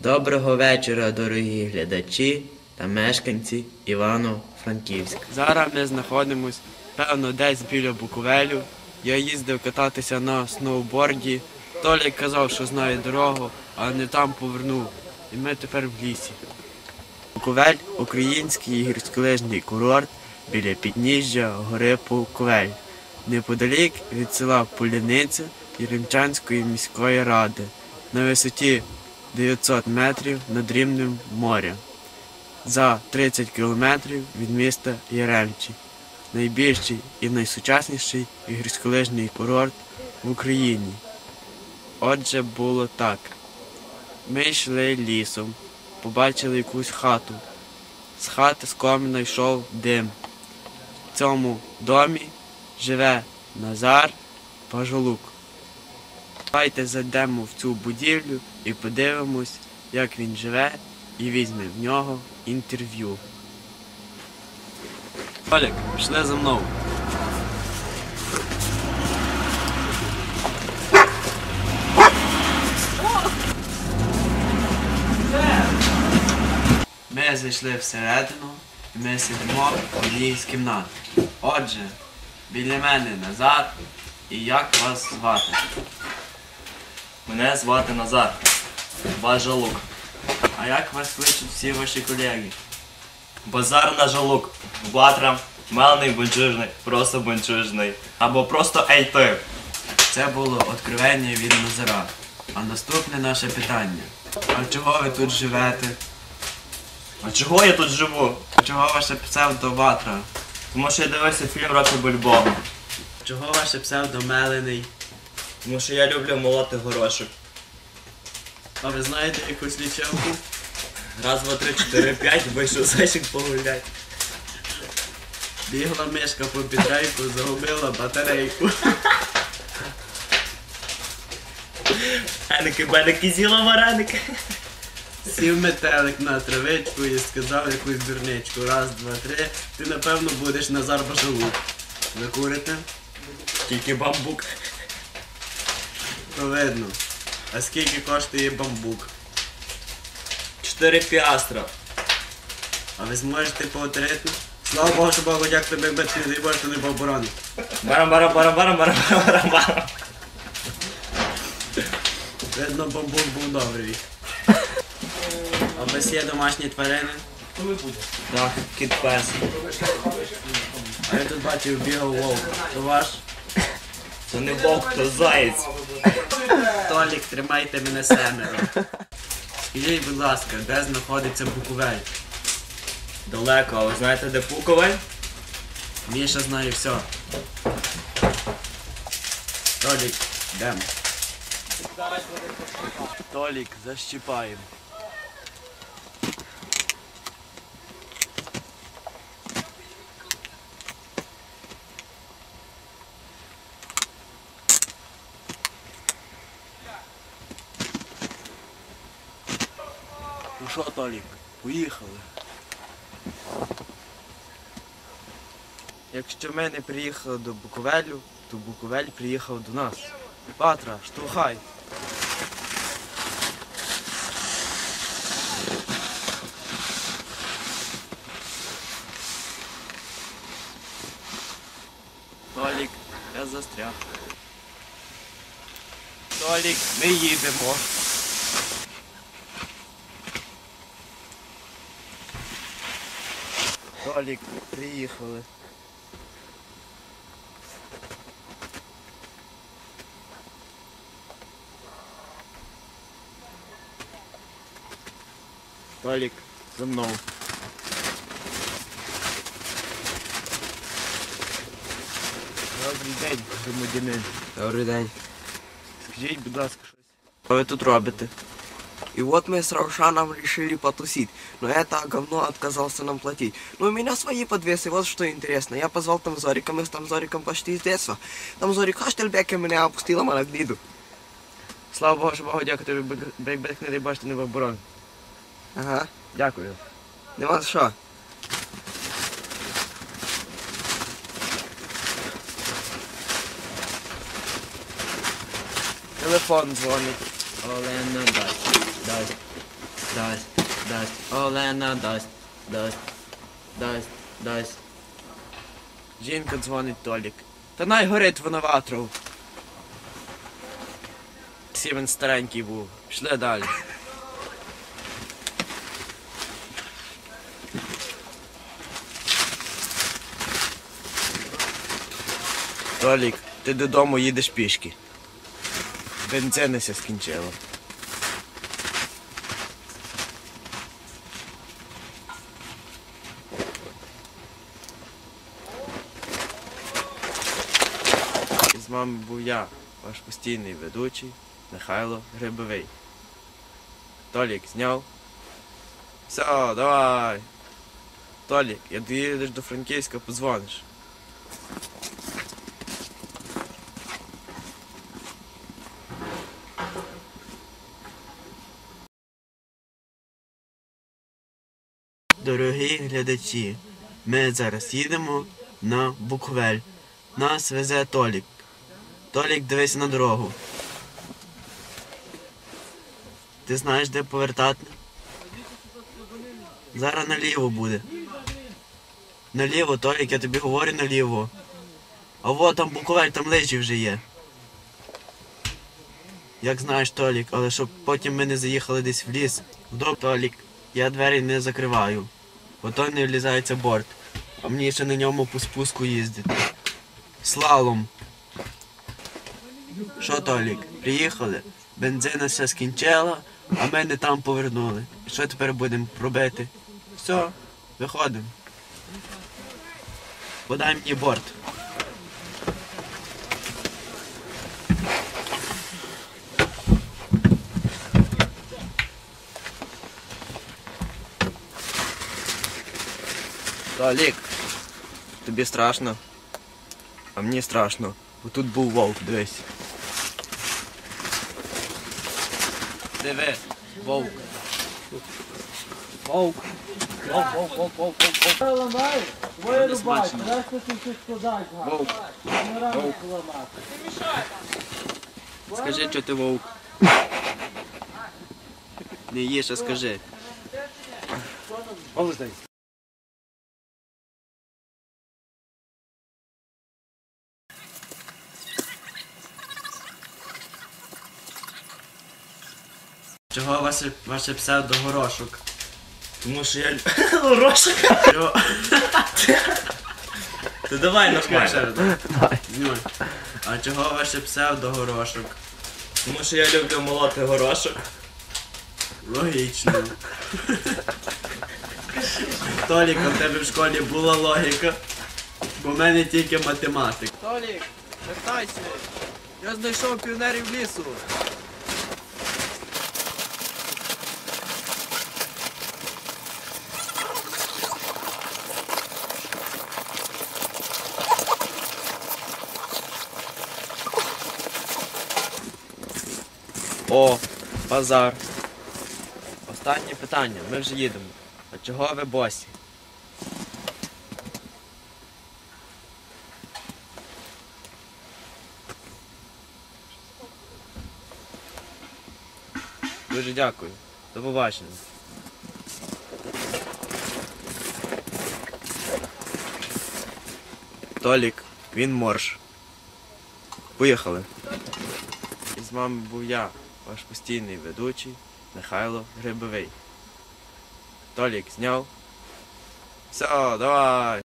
Доброго вечора, дорогі глядачі та мешканці Івано-Франківська. Зараз ми знаходимось, певно, десь біля Буковелю. Я їздив кататися на сноуборді. Толік казав, що знає дорогу, а не там повернув. І ми тепер в лісі. Буковель український гірськолижний курорт біля підніжжя гори Буковель, неподалік від села Поляниця Єремчанської міської ради на висоті 900 метрів над рівнем моря за 30 кілометрів від міста Яремчі, найбільший і найсучасніший гірськолижний курорт в Україні. Отже, було так. Ми йшли лісом, побачили якусь хату. З хати з коміна йшов дим. В цьому домі живе Назар Пажолук. Давайте зайдемо в цю будівлю і подивимось, як він живе, і візьмемо в нього інтерв'ю. Олік, пішли за мною. Ми зайшли всередину і ми сидимо в одній з кімнат. Отже, біля мене Назар. І як вас звати? Мене звати Назар. Ваш жалук. А як вас кличуть всі ваші колеги? Базар на жалук. Ватра, мелний бунчужний, просто бунчужний. Або просто ей ти. Це було откровення від Назара. А наступне наше питання. А чого ви тут живете? А чого я тут живу? Чого ваше псевдо Ватра? Тому що я дивився фільм Роки Бульбога. Чого ваше псевдо Мелений? Тому що я люблю молоти горошок. А ви знаєте якусь лічилку? Раз, два, три, чотири, п'ять, вийшов зайчик погулять. Бігла мишка по підрейку, загубила батарейку. Еники, беники, з'їла вареники. Сів метелик на травичку і сказав якусь дурничку. Раз, два, три. Ти напевно будеш Назар Бажалук. Ви курите? Тільки бамбук. То видно. А скільки коштує бамбук? Чотири піастра. А ви зможете повторити? Слава Богу, що Богу дяк тебе батьки не боже, не був оборони. Барам, барам, барам, барам, барам, барам, барам. Видно, бамбук був добрий. А у вас є домашні тварини? Так, кіт пес. А я тут бачив бігав вовк. То ваш? То не вовк, то заєць. Толік, тримайте мене семеро. Скажіть, будь ласка, де знаходиться Буковель? Далеко, а ви знаєте, де Буковель? Міша знає все. Толік, йдемо. Толік, защіпаємо. Ну що, Толік, поїхали. Якщо ми не приїхали до Буковелю, то Буковель приїхав до нас. Патра, штовхай. Толік, я застряг. Толік, ми їдемо. Толік, приїхали. Толік, за мною. Добрий день, громадянин. Добрый день. Скажіть, будь ласка, щось. Що ви тут робите? И вот мы с Раушаном решили потусить, но это говно отказался нам платить. Но у меня свои подвесы, вот что интересно. Я позвал там Зорика, мы с там Зориком почти с детства. Там Зорик Хаштельбеке меня опустила на гниду. Слава Богу, що Богу дякую тобі, якби не дай бачити не в обороні. Ага, Дякую. нема за що. Телефон дзвонить. Олена, дай. Дай. дасть, дасть, Олена дасть, дасть, дасть, дасть. Жінка дзвонить Толік. Та най горить вона ватров. Всі він старенький був. Пішли далі. Толік, ти додому їдеш пішки. Бензинися скінчило. І з вами був я, ваш постійний ведучий Михайло Грибовий. Толік зняв. Все, давай. Толік, як доїдеш до Франківська, подзвониш. Дорогі глядачі, ми зараз їдемо на Буковель. Нас везе Толік. Толік, дивись на дорогу. Ти знаєш, де повертати? Зараз наліво буде. Наліво, Толік, я тобі говорю наліво. А во там Буковель, там лижі вже є. Як знаєш, Толік, але щоб потім ми не заїхали десь в ліс. Вдома, Толік, я двері не закриваю, бо то не влізається борт. А мені ще на ньому по спуску їздити. Слалом. Що, Толік, приїхали? Бензина все скінчила, а ми не там повернули. Що тепер будемо робити? Все, виходимо. Подай мені борт. Толік, тобі страшно? А мені страшно, бо тут був вовк, дивись. Диви, вовк. Вовк. Вовк, вовк, вовк, вовк, вовк, вовк. Буде смачно. Вовк. Вовк. Скажи, що ти вовк. Не їж, а скажи. Чого ваше, ваше псевдо горошок? Тому що я горошок. Чого? Ти давай Ще нормально. А чого ваше псевдо горошок? Тому що я люблю молоти горошок. Логічно. Толіка, в тебе в школі була логіка, бо в мене тільки математика. Толік, вертайся. Я знайшов піонерів лісу. О, базар. Останнє питання, ми вже їдемо. А чого ви босі? Дуже дякую. До побачення. Толік, він морж. Поїхали. І з вами був я, ваш постійний ведучий Михайло Грибовий. Толік зняв. Все, давай.